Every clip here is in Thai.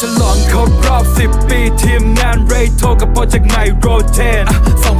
ฉลิมฉลองครบรอบ 10 ปีทีมงานเรโทกับโปรเจกต์ใหม่โรเทน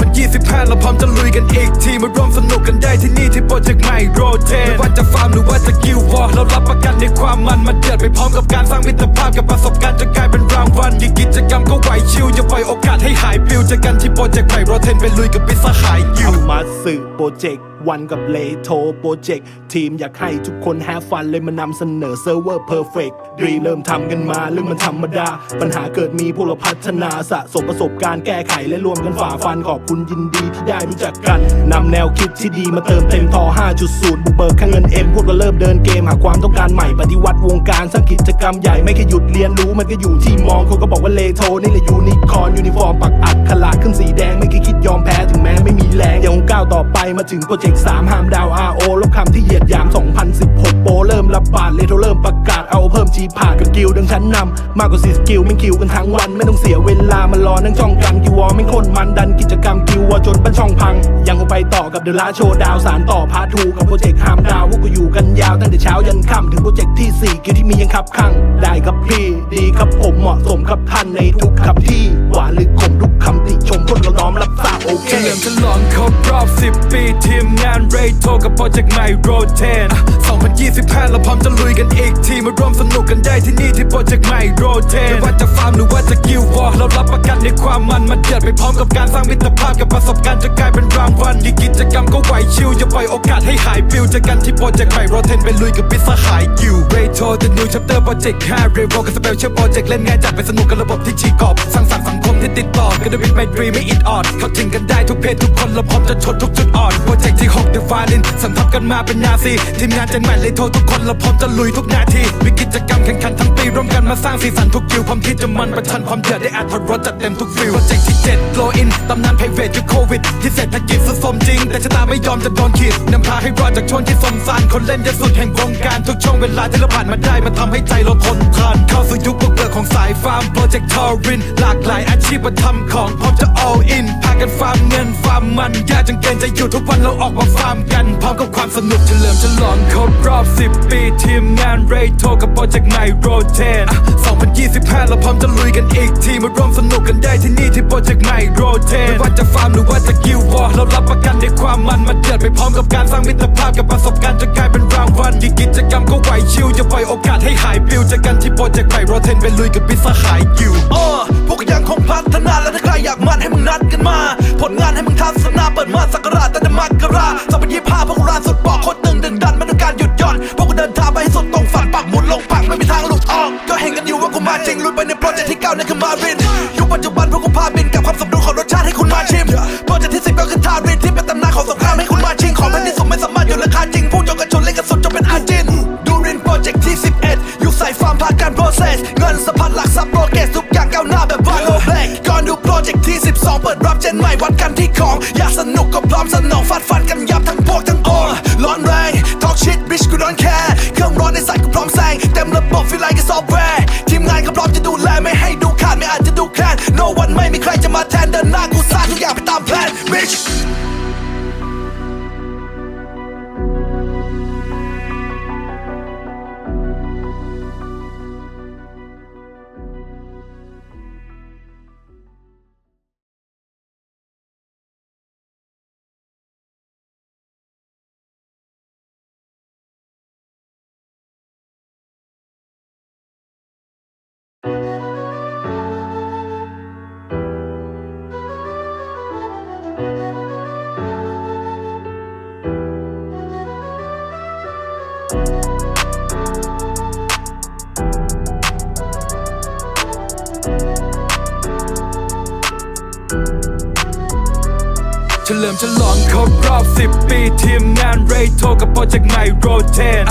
2025 เราพร้อมจะลุยกันอีกทีมาร่วมสนุกกันได้ที่นี่ที่โปรเจกต์ใหม่โรเทนไม่ว่าจะฟาร์มหรือว่าจะกิววอร์เรารับประกันในความมันมาเดือดไปพร้อมกับการสร้างมิตรภาพกับประสบการณ์จะกลายเป็นรางวัลที่กิจกรรมก็ไหวชิวอย่าปล่อยโอกาสให้หายปลิวเจอกันที่โปรเจกต์ใหม่โรเทนไปลุยกับปิสหายยิวมาสื่อโปรเจกต์ วันกับเลโทโปรเจกต์ทีมอยากให้ทุกคนแฮฟฟันเลยมานำเสนอเซิร์ฟเวอร์เพอร์เฟกต์รีเริ่มทำกันมาเรื่องมันธรรมดา ปัญหาเกิดมีพวกเราพัฒนาสะสมประสบการณ์แก้ไขและรวมกันฝ่าฟันขอบคุณยินดีที่ได้รู้จักกันนำแนวคิดที่ดีมาเติมเต็มทอ 5.0 บุกเบิกค่างเงินเอ็มพวกเราเริ่มเดินเกมหาความต้องการใหม่ปฏิวัติวงการสร้างกิจกรรมใหญ่ไม่แค่หยุดเรียนรู้มันก็อยู่ที่มองเขาก็บอกว่าเลโทนี่แหละยูนิคอร์นยูนิฟอร์มปักอักขลาดขึ้นสีแดงไม่เคยคิดยอมแพ้ถึงแม้ไม่มีแรงยังคงก้าวต่อไปมาถึงโปรเจกต์3ห้ามดาว RO ลบคำที่เหยียดหยาม 2016 โปเริ่มระบาดเลโทเริ่มประกาศเอาเพิ่มจีผ่ากับกิลดังชั้นนำมากกว่า4สกิลไม่คิวกันทั้งวัน ไม่ต้องเสียเวลา มารอนั่งจ้องกันกิววอไม่คนมันดันกิจกรรมกิววอจนปั้นช่องพัง ยังคงไปต่อกับเดอะลาโชว์ดาวสารต่อพาทูกับโปรเจกต์ห้ามดาวพวกกูอยู่กันยาวตั้งแต่เช้ายันค่ำถึงโปรเจกต์ที่ 4 กิวที่มียังขับข้างได้ครับพี่ดีครับผมเหมาะสมครับท่านในทุกขับที่หวานหรือขมทุกคำติชมพวกเราน้อมรับทราบโอ 10 ปีทีมงานเรโทกับโปรเจกต์ใหม่โรเทน2025 เราพร้อมจะลุยกันอีกทีมาร่วมสนุกกันได้ที่นี่ที่โปรเจกต์ใหม่โรเทนไม่ว่าจะฟาร์มหรือว่าจะกิววอร์เรารับประกันในความมันมาเดือดไปพร้อมกับการสร้างมิตรภาพกับประสบการณ์จะกลายเป็นรางวัลที่กิจกรรมก็ไหวชิวอย่าปล่อยโอกาสให้หายปลิวเจอกันที่โปรเจกต์ใหม่โรเทนไปลุยกับปิสหายกิวเรโท The New Chapter Project 5 r e v o กับ Special Project เล่นง่ายจัดไปสนุกกับระบบที่ชีกอบสร้างสรรค์สังคม ที่ติดต่อกันด้วยวิถีไมตรีไม่อิดออด เข้าถึงกันได้ทุกเพศทุกคนเราพร้อมจะชนทุกจุดอ่อนโปรเจกต์ที่6 The Violin สัมทับกันมาเป็นนาซีทีมงานจนใหม่เลยโทรทุกคนเราพร้อมจะลุยทุกนาทีมีกิจกรรมแข่งขันทั้งปีร่วมกันมาสร้างสีสันทุกคิวพร้อมที่จะมันประชันความเดือดได้อัดรสจัดเต็มทุกฟิลโปรเจกต์ที่7 Glow In ตำนานไพรเวทยุคโควิดที่เศรษฐกิจสุดสมจริง แต่ชะตาไม่ยอมจะโดนขีดนำพาให้รอดจากช่วงที่สมสารคนเล่นจะสุดแห่งวงการทุกช่วงเวลาที่เราผ่านมาได้มันทำให้ใจเราทนทานเข้าสู่ยุคบุกเบิกของสายฟาร์มโปรเจกต์ทอรินหลากหลายอาชีพมาทำของพร้อมจะ all in พากันฟาร์มเงินฟาร์มมันยากจนเกินจะอยู่ทุกวันเราออกมาฟาร์มกัน พร้อมกับความสนุกเฉลิมฉลองครบรอบ 10 ปีทีมงานเรโทกับโปรเจกต์ใหม่โรเทน2025 เราพร้อมจะลุยกันอีกทีมาร่วมสนุกกันได้ที่นี่ที่โปรเจกต์ใหม่โรเทนไม่ว่าจะฟาร์มหรือว่าจะกิววอร์เรารับประกันในความมันมาเดือดไปพร้อมกับการสร้างมิตรภาพกับประสบการณ์จะกลายเป็นรางวัลที่กิจกรรมก็ไหวชิวอย่าปล่อยโอกาสให้หายปลิวจอกันที่โปรเจกต์ใหม่โรเทนไปลุยกับปิสหายกิวเออพวกยังคงพัฒนาและถ้าใครอยากมันให้มึงนัดกันมา ผลงานให้มึงทัศนาเปิดมาสักราชแต่มกราสองพันยี่ห้าพวกกูรานสุดบอกโคตรตึงดึงดันไม่ต้องการหยุดหย่อนพวกกูเดินทางไปให้สุดตรงฝันปักหมุดลงผักไม่มีทางหลุดออก ก็เห็นกันอยู่ว่ากูมาจริงลุยไปในโปรเจกต์ที่เก้านั่นคือมารินยุคปัจจุบันพวกกูพาบินกับความสมดุลของรสชาติให้คุณมาชิมโปรเจกต์ที่สิบก็คือทารินที่เป็นตำนานของสงครามให้คุณมาชิงของแผ่นดินสูงไม่สามารถหยุดราคาจริงพูดยกกระชนเล่นกันสุดจนเป็นอาจินดูรินโปรเจกต์ที่11ยุคสายฟาร์มผ่านการ process เงินสะพัดหลักทรัพย์โปรเกสทุก ใหม่วัดกันที่ของ อยากสนุกก็พร้อมสนองฟาดฟันกันยับทั้งพวกทั้งองร้อนแรงทอกชิดบิชกูดอนแคร์เครื่องร้อนในสายก็พร้อมแซงเต็มระบบฟิลไลกับซอฟต์แวร์ทีมงานก็พร้อมจะดูแลไม่ให้ดูขาดไม่อาจจะดูแคลน no one ไม่มีใครจะมาแทนเดินหน้ากูสร้างทุกอย่างไปตามแผน bitch เฉลิมฉลองครบรอบ 10 ปีทีมงานเรโทกับโปรเจกต์ใหม่โรเทน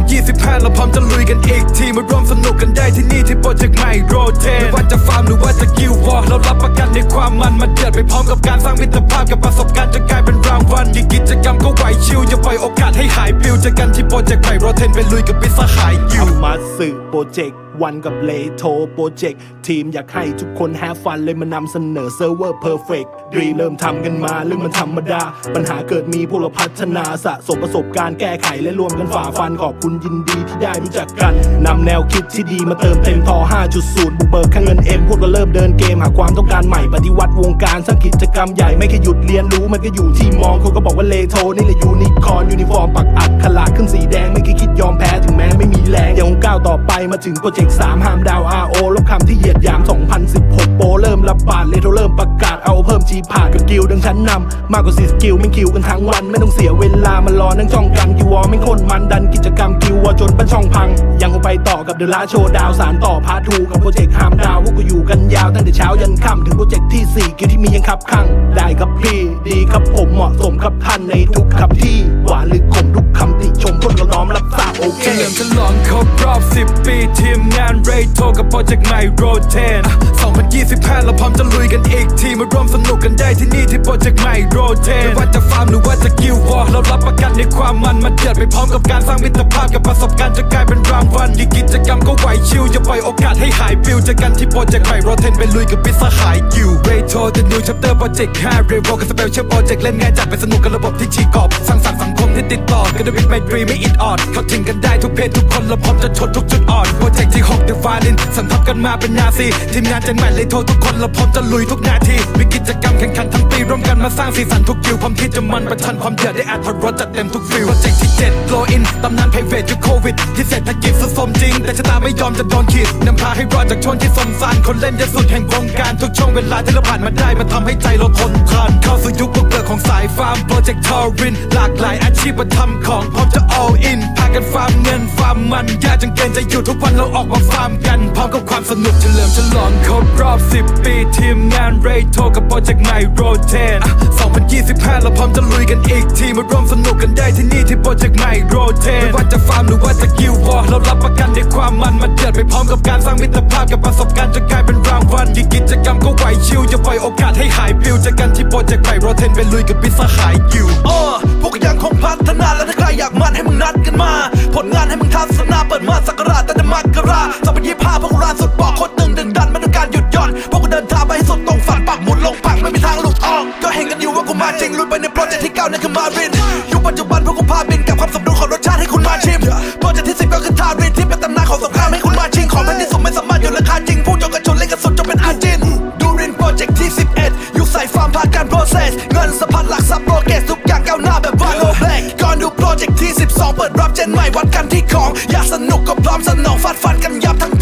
2025 เราพร้อมจะลุยกันอีกทีมาร่วมสนุกกันได้ที่นี่ที่โปรเจกต์ใหม่โรเทนไม่ว่าจะฟาร์มหรือว่าจะกิววอร์เรารับประกันในความมันมาเดือดไปพร้อมกับการสร้างมิตรภาพกับประสบการณ์จะกลายเป็นรางวัลที่กิจกรรมก็ไหวชิวอย่าปล่อยโอกาสให้หายปลิวเจอกันที่โปรเจกต์ใหม่โรเทนไปลุยกับปิสหายกิวทำมาสื่อโปรเจกต์วันกับเลโทโปรเจกต์ ทีมอยากให้ทุกคนแฮฟฟันเลยมานำเสนอเซิร์ฟเวอร์เพอร์เฟกต์รีเริ่มทำกันมาเรื่องมันธรรมดา ปัญหาเกิดมีพวกเราพัฒนาสะสมประสบการณ์แก้ไขและรวมกันฝ่าฟันขอบคุณยินดีที่ได้รู้จักกันนำแนวคิดที่ดีมาเติมเต็มทอ 5.0 บุกเบิกค่างเงินเอ็มพวกเราเริ่มเดินเกมหาความต้องการใหม่ปฏิวัติวงการสร้างกิจกรรมใหญ่ไม่แค่หยุดเรียนรู้มันก็อยู่ที่มองคนก็บอกว่าเลโทนี่แหละยูนิคอร์นยูนิฟอร์มปักอักขลาดขึ้นสีแดงไม่เคยคิดยอมแพ้ถึงแม้ไม่มีแรงยังคงก้าวต่อไปมาถึงโปรเจกต์3ห้ามดาว RO ลบคำที่เหยียดหยาม 2016 ผ่ากับกิลดังชั้นนำมากกว่า4สกิลไม่คิวกันทั้งวัน ไม่ต้องเสียเวลามารอนั่งจ้องกันกิววอไม่คนมันดันกิจกรรมกิววอจนปั้นช่องพัง ยังคงไปต่อกับเดอะลาโชว์ดาวสารต่อพาทูกับโปรเจกต์ห้ามดาวพวกกูอยู่กันยาวตั้งแต่เช้ายันค่ำถึงโปรเจกต์ที่ 4 กิวที่มียังขับข้างได้ครับพี่ดีครับผมเหมาะสมครับท่านในทุกขับที่หวานหรือขมทุกคำติชมพวกเราน้อมรับทราบโอเคเฉลิมฉลองครบรอบ 10 ปีทีมงานเรโทกับโปรเจกต์ใหม่โรเทน2025 เราพร้อมจะลุยกันอีกทีมาร่วมสนุกกันได้ที่นี่ที่โปรเจกต์ใหม่โรเทนไม่ว่าจะฟาร์มหรือว่าจะกิลวอร์เรารับประกันในความมันมันเดือดไปพร้อมกับการสร้างมิตรภาพกับประสบการณ์จะกลายเป็นรางวัลดีกิจกรรมก็ไหวชิวจะปล่อยโอกาสให้หายฟิวเจอกันที่โปรเจกต์ใหม่โรเทนไปลุยกับพิสหายกิวเรโท The New Chapter Project 5 r e v o กับ Special Project เล่นง่ายจัดไปสนุกกับระบบที่ชีกอบสร้างสรรค์สังคม ที่ติดต่อกันด้วยวิทย์ไมตรีไม่อิดออด เข้าถึงกันได้ทุกเพศทุกคนเราพร้อมจะชนทุกจุดอ่อนโปรเจกต์ที่6 The Violin สัมทับกันมาเป็นนาซีทีมงานจนใหม่เลยโทรทุกคนเราพร้อมจะลุยทุกนาทีมีกิจกรรมแข่งขันทั้งปีร่วมกันมาสร้างสีสันทุกคิวพร้อมที่จะมันประชันความเดือดได้อัดรสจัดเต็มทุกฟิลโปรเจกต์ที่เจ็ด 7 Glow In ตำนานไพเวทยุคโควิด ที่เศรษฐกิจสุดสมจริง แต่ชะตาไม่ยอมจะโดนขีดนำพาให้รอดจากช่วงที่สมสารคนเล่นจะสุดแห่งวงการทุกช่วงเวลาที่เราผ่านมาได้มันทำให้ใจเราทนทานเข้าสู่ยุคบุกเบิกของสายฟาร์มโปรเจกต์ทอริน หลากหลายอาชีพมาทำของพร้อมจะ all in พากันฟาร์มเงินฟาร์มมันยากจนเกินจะอยู่ทุกวันเราออกมาฟาร์มกันพร้อมกับความสนุกเฉลิมฉลองครบรอบ 10 ปีทีมงานเรโทกับโปรเจกต์ใหม่โรเทน2025 เราพร้อมจะลุยกันอีกทีมาร่วมสนุกกันได้ที่นี่ที่โปรเจกต์ใหม่โรเทนไม่ว่าจะฟาร์มหรือว่าจะกิลวอร์เรารับประกันในความมันมันเดือดไปพร้อมกับการสร้างมิตรภาพกับประสบการณ์จะกลายเป็นรางวัลที่กิจกรรมก็ไหวชิวจะปล่อยโอกาสให้หายปิวเจอกันที่โปรเจกต์ใหม่โรเทนไปลุยกับพิษสหายกิวเออพวกก็ยังคงพัฒนาและถ้าใครอยากมันให้มึงนัดกันมา ผลงานให้มึงทัศนาเปิดมาสักราชตั้งแต่มกราสองพันยี่ห้าพวกกูรานสุดบอกโคตรตึงดึงดันไม่ต้องการหยุดหย่อนพวกกูเดินทางไปให้สุดตรงฝันปักหมุดลงผักไม่มีทางหลุดออกก็เห็นกันอยู่ว่ากูมาจริงลุยไปในโปรเจกต์ที่เก้านั่นคือมารินยุคปั จจุบันพวกกูพาบินกับความสมดุลของรสชาติให้คุณมาชิมโปรเจกต์ที่สิบก็คือทารินที่เป็นตำนานของสงครามให้คุณมาชิง ของแผ่นดินสูงไม่สามารถหยุดราคาจริงพูดจนกระชนเล่นกันสุดจนเป็นอาจิน ดูรินโปรเจกต์ที่11ยุคสายฟาร์มผ่านการ process เงินสะพัดหลักทรัพย์โปรเกสทุกอย่างก้าวหน้าแบบว่า no black ก่อนดูโปรเจกต์ที่12เปิดรับเจนใหม่วัดกันที่ของอยากสนุกก็พร้อมสนองฟาดฟันกันยับทั้ง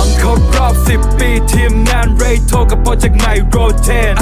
ลิมฉลองครบรอบ 10 ปีทีมงานเรโทกับโปรเจกต์ใหม่โรเทน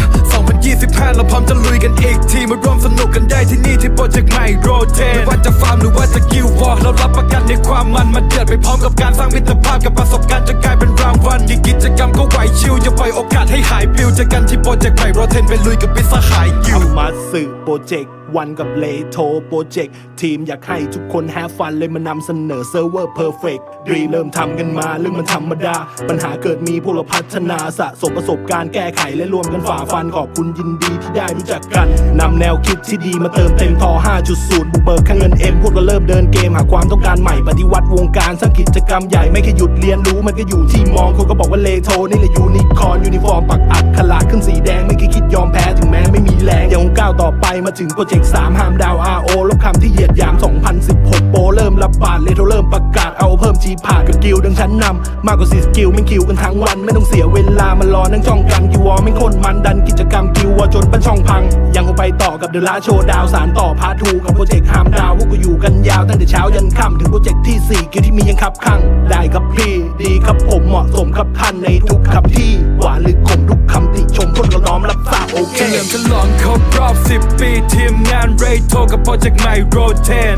2025 เราพร้อมจะลุยกันอีกทีมาร่วมสนุกกันได้ที่นี่ที่โปรเจกต์ใหม่โรเทนไม่ว่าจะฟาร์มหรือว่าจะกิลวอร์เรารับประกันในความมันมันเดือดไปพร้อมกับการสร้างมิตรภาพกับประสบการณ์จะกลายเป็นรางวัลที่กิจกรรมก็ไหวชิวจะปล่อยโอกาสให้หายปิวเจอกันที่โปรเจกต์ใหม่โรเทนไปลุยกับพิษสหายกิวทำมาสื่อโปรเจกต์ วันกับเลโทโปรเจกต์ทีมอยากให้ทุกคนแฮฟฟันเลยมานำเสนอเซิร์ฟเวอร์เพอร์เฟกต์รีเริ่มทำกันมาเรื่องมันธรรมดา ปัญหาเกิดมีพวกเราพัฒนาสะสมประสบการณ์แก้ไขและรวมกันฝ่าฟันขอบคุณยินดีที่ได้รู้จักกันนำแนวคิดที่ดีมาเติมเต็มทอ 5.0 บุกเบิกค่างเงินเอ็มพวกเราเริ่มเดินเกมหาความต้องการใหม่ปฏิวัติวงการสร้างกิจกรรมใหญ่ไม่แค่หยุดเรียนรู้มันก็อยู่ที่มองคนก็บอกว่าเลโทนี่แหละยูนิคอร์นยูนิฟอร์มปักอักขลาดขึ้นสีแดงไม่เคยคิดยอมแพ้ถึงแม้ไม่มีแรงยังคงก้าวต่อไปมาถึงโปรเจกต์3ห้ามดาว RO ลบคำที่เหยียดหยาม 2016 โปเริ่มระบาดเลยเทาเริ่มประกาศเอาเพิ่มจีผ่ากับกิลดังชั้นนำมากกว่า4สกิลไม่คิวกันทั้งวัน ไม่ต้องเสียเวลามารอนั่งจ้องกันกิววอไม่คนมันดันกิจกรรมกิววอจนปั้นช่องพัง ยังคงไปต่อกับเดอะลาโชว์ดาวสารต่อพาทูกับโปรเจกต์ห้ามดาวพวกกูอยู่กันยาวตั้งแต่เช้ายันค่ำถึงโปรเจกต์ที่ 4 กิวที่มียังขับข้างได้ครับพี่ดีครับผมเหมาะสมครับท่านในทุกขับที่หวานหรือขมทุกคำติชมพวกเราน้อมรับทราบโอเคเฉลิมฉลองครบรอบ 10 ปีทีมงานเรโทรกับโปรเจกต์ใหม่โรเทน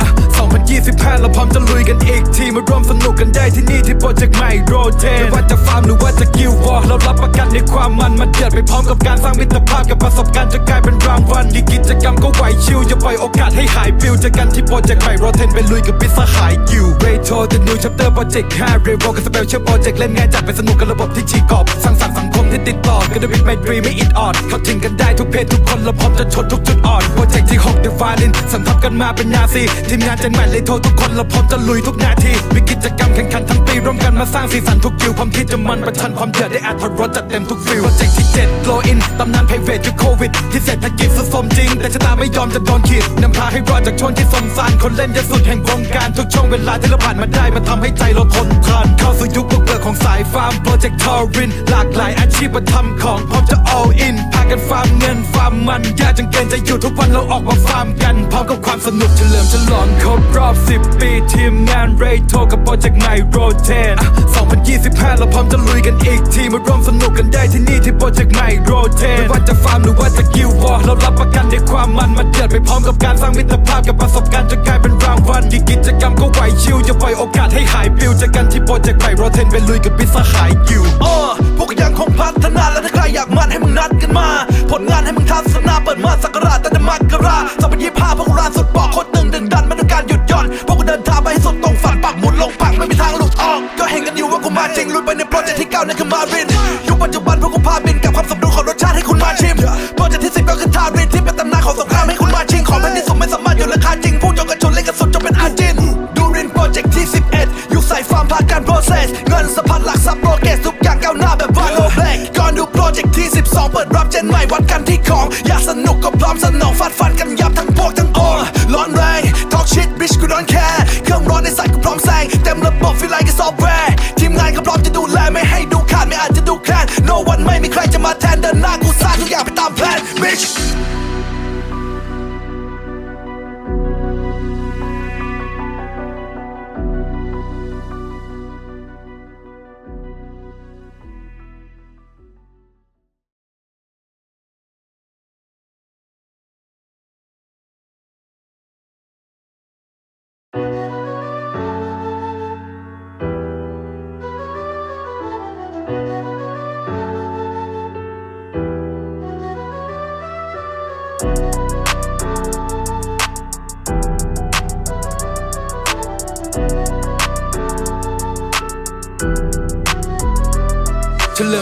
2025 เราพร้อมจะลุยกันอีกที มาร่วมสนุกกันได้ที่นี่ที่โปรเจกต์ใหม่โรเทนไม่ว่าจะฟาร์มหรือว่าจะกิลวอร์เรารับประกันในความมันมันเดือดไปพร้อมกับการสร้างมิตรภาพกับประสบการณ์จะกลายเป็นรางวัลที่กิจกรรมก็ไหวชิวจะปล่อยโอกาสให้หายฟิวเจอกันที่โปรเจกต์ใหม่โรเทนไปลุยกับปิสหายกิวเรโทร The New Chapter Project 5เรโวกับสเปเชียลโปรเจกต์เล่นง่ายจัดไปสนุกกับระบบที่ฉีกอบสร้างสรรค์สังคม ที่ติดต่อกันด้วยวิถีไมตรีไม่อิดออด เข้าถึงกันได้ทุกเพศทุกคนเราพร้อมจะชนทุกจุดอ่อนโปรเจกต์ที่6 The Violin สัมทับกันมาเป็นนาซีทีมงานจนใหม่เลยโทรทุกคนเราพร้อมจะลุยทุกนาทีมีกิจกรรมแข่งขันทั้งปีร่วมกันมาสร้างสีสันทุกคิวความคิดจะมันประชันความเดือดได้อัดรสจัดเต็มทุกฟิลโปรเจกต์ที่7 Glow In ตำนานไพรเวทยุคโควิดที่เศรษฐกิจสุดสมจริง แต่ชะตาไม่ยอมจะโดนขีดนำพาให้รอดจากช่วงที่สมสารคนเล่นจะสุดแห่งวงการทุกช่วงเวลาที่เราผ่านมาได้มันทำให้ใจเราทนทานเข้าสู่ยุคบุกเบิกของสายฟาร์มโปรเจกต์ทอรินหลากหลายอาชีพชีพธรรมของพร้อมจะ all in พา กันฟาร์มเงินฟาร์มมันยากจนเกินจะอยู่ทุกวันเราออกมาฟาร์มกันพร้อมกับความสนุกเฉลิมฉลองครบรอบ 10 ปีทีมงานเรโทรกับโปรเจกต์ใหม่โรเทน2025 เราพร้อมจะลุยกันอีกทีมาร่วมสนุกกันได้ที่นี่ที่โปรเจกต์ใหม่โรเทนไม่ว่าจะฟาร์มหรือว่าจะกิลวอร์เรารับประกันในความมันมันเดือดไปพร้อมกับการสร้างมิตรภาพกับประสบการณ์จะกลายเป็นรางวัลกิจกรรมก็ไหวชิวจะปล่อยโอกาสให้หายปิวจอกันที่โปรเจกต์ใหม่โรเทนไปลุยกับปิดสหายกิวเออพวกยังคงพัฒนาและถ้าใครอยากมันให้มึงนัดกันมาผลงานให้มึงทัศนาเปิดมาสักราชตั้งแต่จะมกราสองพันยี่ห้าพวกกูราสุดบอกโคตรตึงดึงดันไม่ต้องการหยุดย่อนพวกกูเดินทางไปให้สุดตรงฝันปักหมุดลงผักไม่มีทางหลุดออก ก็เห็นกันอยู่ว่ากูมาจริงลุยไปในโปรเจกต์ที่เก้านั่นคือมารินยุคปัจจุบันพวกกูพาบินกับความสมดุลของรถ นใหม่วัดกันที่ของ อยากสนุกก็พร้อมสนองฟาดฟันกันยับทั้งพวกทั้งโอร้อนแรง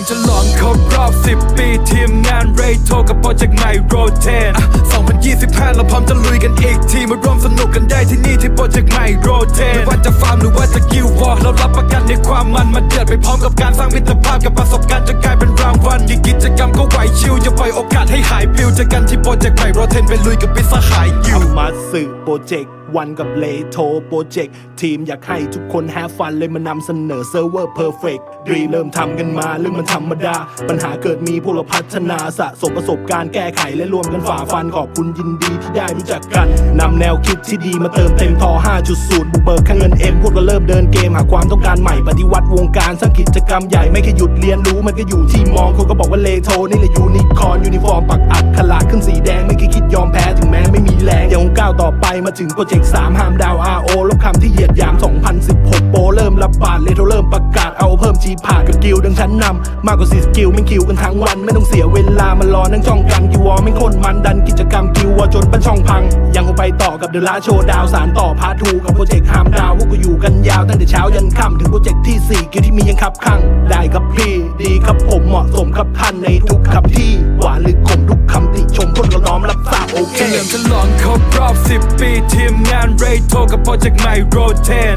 ฉลิมฉลองครบรอบ 10 ปีทีมงานเรโทรกับโปรเจกต์ใหม่โรเทน2025 เราพร้อมจะลุยกันอีกทีมาร่วมสนุกกันได้ที่นี่ที่โปรเจกต์ใหม่โรเทนไม่ว่าจะฟาร์มหรือว่าจะกิลวอร์เรารับประกันในความมันมันเดือดไปพร้อมกับการสร้างมิตรภาพกับประสบการณ์จะกลายเป็นรางวัลที่กิจกรรมก็ไหวชิวจะปล่อยโอกาสให้หายปิวเจอกันที่โปรเจกต์ใหม่โรเทนไปลุยกับปิดสหายกิวทำมาสื่อโปรเจกต์ วันกับเลโทโปรเจกต์ทีมอยากให้ทุกคนแฮฟฟันเลยมานำเสนอเซิร์ฟเวอร์เพอร์เฟกต์ดีเริ่มทำกันมาเรื่องมันธรรมดา ปัญหาเกิดมีพวกเราพัฒนาสะสมประสบการณ์แก้ไขและรวมกันฝ่าฟันขอบคุณยินดีที่ได้รู้จักกันนำแนวคิดที่ดีมาเติมเต็มทอ 5.0 บุกเบิกค่าเงินเอ็มพวกเราเริ่มเดินเกมหาความต้องการใหม่ปฏิวัติวงการสร้างกิจกรรมใหญ่ไม่แค่หยุดเรียนรู้มันก็อยู่ที่มองคนก็บอกว่าเลโทนี่แหละยูนิคอร์นยูนิฟอร์มปักอักขลาดขึ้นสีแดงไม่เคยคิดยอมแพ้ถึงแม้ไม่มีแรงยังคงก้าวต่อไปมาถึงโปรเจกต์3ห้ามดาว RO ลบคำที่เหยียดหยาม 2016 โปเริ่มระบาดเลยเทเริ่มประกาศเอาเพิ่มจีผ่ากับกิลดังชั้นนำมากกว่า4สกิลไม่คิวกันทั้งวัน ไม่ต้องเสียเวลามารอนั่งจ้องกันกิววอไม่คนมันดันกิจกรรมกิววอจนปั้นช่องพัง ยังคงไปต่อกับเดอะลาโชว์ดาวสารต่อพาทูกับโปรเจกต์ห้ามดาวพวกกูอยู่กันยาวตั้งแต่เช้ายันค่ำถึงโปรเจกต์ที่ 4 กิวที่มียังขับข้างได้ครับพี่ดีครับผมเหมาะสมครับท่านในทุกขับที่หวานหรือขมทุกคำติชมพวกเราน้อมรับทราบโอเคเฉลิมฉลองครบรอบ 10 ปีทีมงานเรทโทกับโปรเจกต์ใหม่โรเทน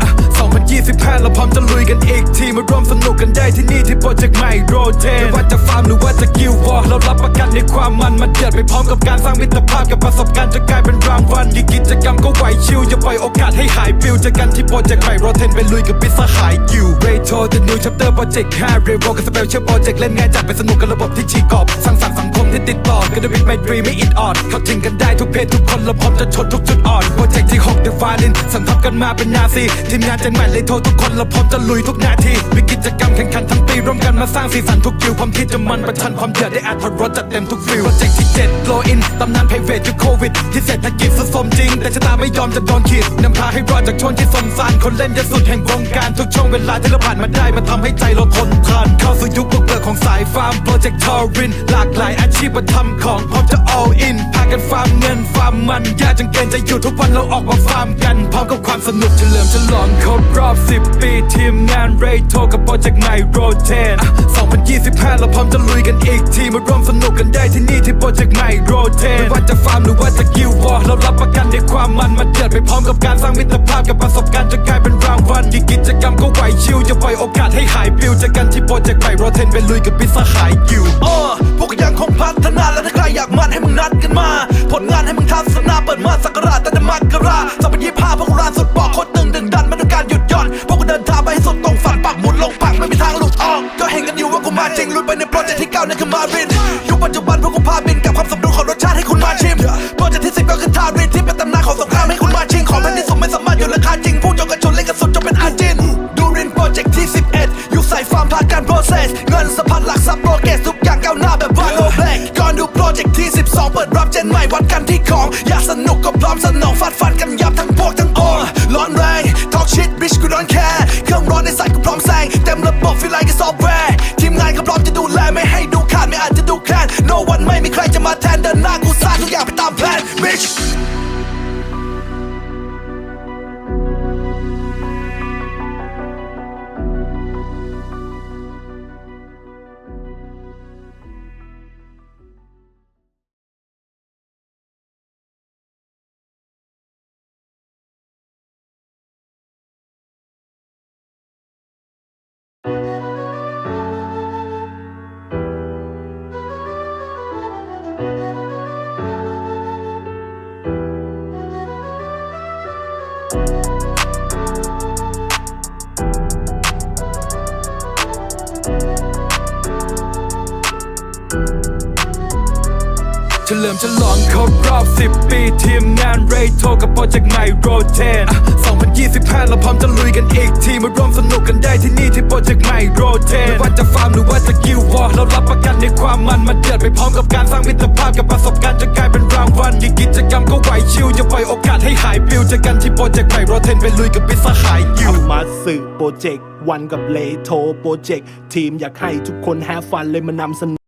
2025 เราพร้อมจะลุยกันอีกที มาร่วมสนุกกันได้ที่นี่ที่โปรเจกต์ใหม่โรเทนไม่ว่าจะฟาร์มหรือว่าจะกิลวอร์เรารับประกันในความมันมันเดือดไปพร้อมกับการสร้างมิตรภาพกับประสบการณ์จะกลายเป็นรางวัลกี่กิจกรรมก็ไหวชิวอย่าปล่อยโอกาสให้หายปิวเจอกันที่โปรเจกต์ใหม่โรเทนไปลุยกับพิซซ่าหายกิวเรโท The New Chapter Project 5เรโวกับสเปลเชียลโปรเจกต์เล่นง่ายจัดไปสนุกกับระบบที่ชีกอบสร้างสรรค์สังคม ที่ติดต่อกันด้วยวิทย์ไมตรีไม่อิดออด เข้าถึงกันได้ทุกเพศทุกคนเราพร้อมจะชนทุกจุดอ่อนโปรเจกต์ที่6 The Violin สัมทับกันมาเป็นนาซีทีมงานจนใหม่เลยโทรทุกคนเราพร้อมจะลุยทุกนาทีมีกิจกรรมแข่งขันทั้งปีร่วมกันมาสร้างสีสันทุกคิวพร้อมที่จะมันประชันความเดือดได้อัดรสจัดเต็มทุกฟิลโปรเจกต์ที่7 Blow In ตำนานไพรเวทยุคโควิดที่เศรษฐกิจสุดสมจริง แต่ชะตาไม่ยอมจะโดนขีดนำพาให้รอดจากชนที่สมสารคนเล่นจะสุดแห่งวงการทุกช่วงเวลาที่เราผ่านมาได้มาทำให้ใจเราทนทานเข้าสู่ยุคบุกเบิกของสายฟาร์มโปรเจกต์ทอรินหลากหลายอาชีพมาทำของพร้อมจะ all in พากันฟาร์มเงินฟาร์มมันยากจนเกินจะอยู่ทุกวันเราออกมาฟาร์มกัน พร้อมกับความสนุกเฉลิมฉลองครบรอบ 10 ปีทีมงานเรโทกับโปรเจกต์ใหม่โรเทน2025 เราพร้อมจะลุยกันอีกทีมาร่วมสนุกกันได้ที่นี่ที่โปรเจกต์ใหม่โรเทนไม่ว่าจะฟาร์มหรือว่าจะกิลวอร์เรารับประกันในความมันมันเดือดไปพร้อมกับการสร้างมิตรภาพกับประสบการณ์จะกลายเป็นรางวัลกิจกรรมก็ไหวชิวอย่าปล่อยโอกาสให้หายปิวจอกันที่โปรเจกต์ใหม่โรเทนไปลุยกับพิซซ่าหายกิวเออพวกยังคงพัฒนาและถ้าใครอยากมันให้มึงนัดกันมา ผลงานให้มึงทัศนาเปิดมาสักราชแต่จะมกราสองพันยี่ห้าพวกกูรานสุดบอกโคตรตึงดึงดันไม่ต้องการหยุดหย่อนพวกกูเดินทางไปให้สุดตรงฝันปักหมุดลงผักไม่มีทางหลุดออก ก็เห็นกันอยู่ว่ากูมาจริงลุยไปในโปรเจกต์ที่เก้านั่นคือมารินยุคปัจจุบันพวกกูพาบินกับความสมดุลของรสชาติให้คุณมาชิมโปรเจกต์ที่สิบก็คือทาริน ฉลิมฉลองครบรอบ 10 ปีทีมงานเรโทกับโปรเจกต์ใหม่โรเทน2025 เราพร้อมจะลุยกันอีกทีมาร่วมสนุกกันได้ที่นี่ที่โปรเจกต์ใหม่โรเทนไม่ว่าจะฟาร์มหรือว่าจะกิลวอร์เรารับประกันในความมันมันเดือดไปพร้อมกับการสร้างมิตรภาพกับประสบการณ์จะกลายเป็นรางวัลกี่กิจกรรมก็ไหวชิวอย่าปล่อยโอกาสให้หายปิวเจอกันที่โปรเจกต์ใหม่โรเทนไปลุยกับพิซซ่าหายกิวทำมาสื่อโปรเจกต์วันกับเลโทโปรเจกต์ทีมอยากให้ทุกคนแฮฟันเลยมานำเสนอ